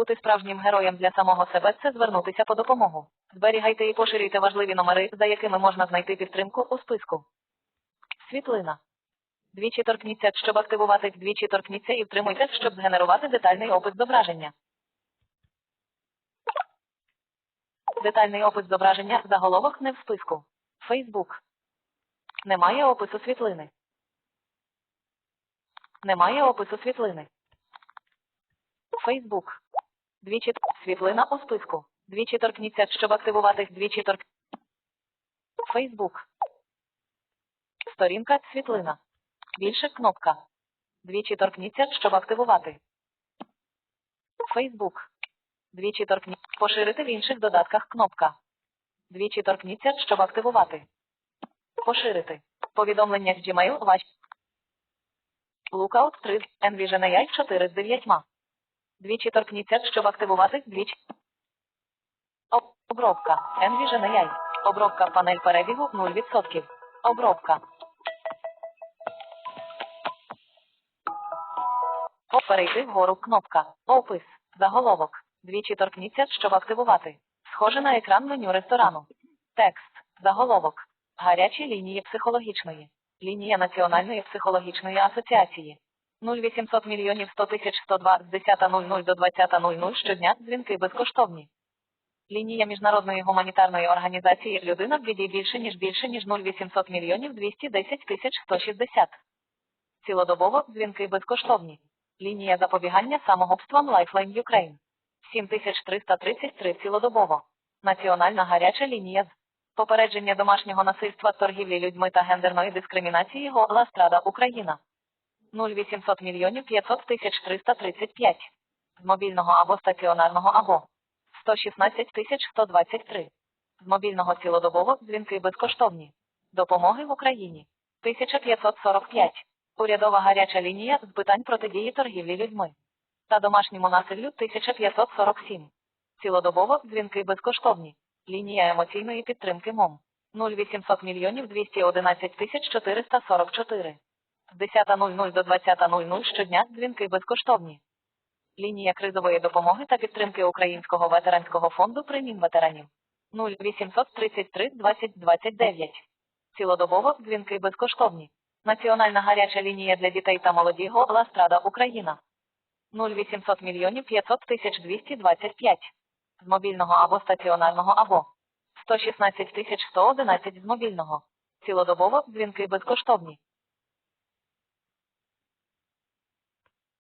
Бути справжнім героєм для самого себе це звернутися по допомогу. Зберігайте і поширюйте важливі номери, за якими можна знайти підтримку у списку. Світлина. Двічі торкніться, щоб активувати, двічі торкніться і втримуйте, щоб згенерувати детальний опис зображення. Детальний опис зображення, заголовок не в списку. Фейсбук. Немає опису світлини. Немає опису світлини. Фейсбук. Двічі світлина у списку. Двічі торкніться, щоб активувати, двічі торк. Фейсбук. Сторінка світлина. Більше кнопка. Двічі торкніться, щоб активувати. Фейсбук. Двічі торкні. Поширити в інших додатках кнопка. Двічі торкніться, щоб активувати. Поширити. Повідомлення з Gmail ваш. Lookout 3. Envision AI 4 з 9. Двічі торкніться, щоб активувати. Двічі. Обробка. Envision AI. Обробка панель перебігу 0%. Обробка. Перейти вгору кнопка. Опис. Заголовок. Двічі торкніться, щоб активувати. Схоже на екран меню ресторану. Текст. Заголовок. Гарячі лінії психологічної. Лінія Національної психологічної асоціації. 0800 мільйонів 100 тисяч 102 з 10.00 до 20.00 щодня дзвінки безкоштовні. Лінія Міжнародної гуманітарної організації Людина в біді більше ніж більше ніж 0800 мільйонів 210 тисяч 160. Цілодобово дзвінки безкоштовні. Лінія запобігання самогубствам Lifeline Ukraine. 7333 цілодобово. Національна гаряча лінія з попередження домашнього насильства, торгівлі людьми та гендерної дискримінації Гола Страда Україна. 0800 мільйонів 500 тисяч 335. З мобільного або стаціонарного або 116 тисяч 123. З мобільного цілодобово дзвінки безкоштовні. Допомоги в Україні. 1545. Урядова гаряча лінія з питань протидії торгівлі людьми. Та домашньому насиллю 1547. Цілодобово дзвінки безкоштовні. Лінія емоційної підтримки МОМ. 0800 мільйонів 211 тисяч 444. З 10.00 до 20.00 щодня дзвінки безкоштовні. Лінія кризової допомоги та підтримки Українського ветеранського фонду при ветеранів. 0833 20 29. Цілодобово дзвінки безкоштовні. Національна гаряча лінія для дітей та молоді Гола Страда Україна. 0800 мільйонів 500 тисяч 225. З мобільного або стаціонарного або 116 тисяч 111 з мобільного. Цілодобово дзвінки безкоштовні.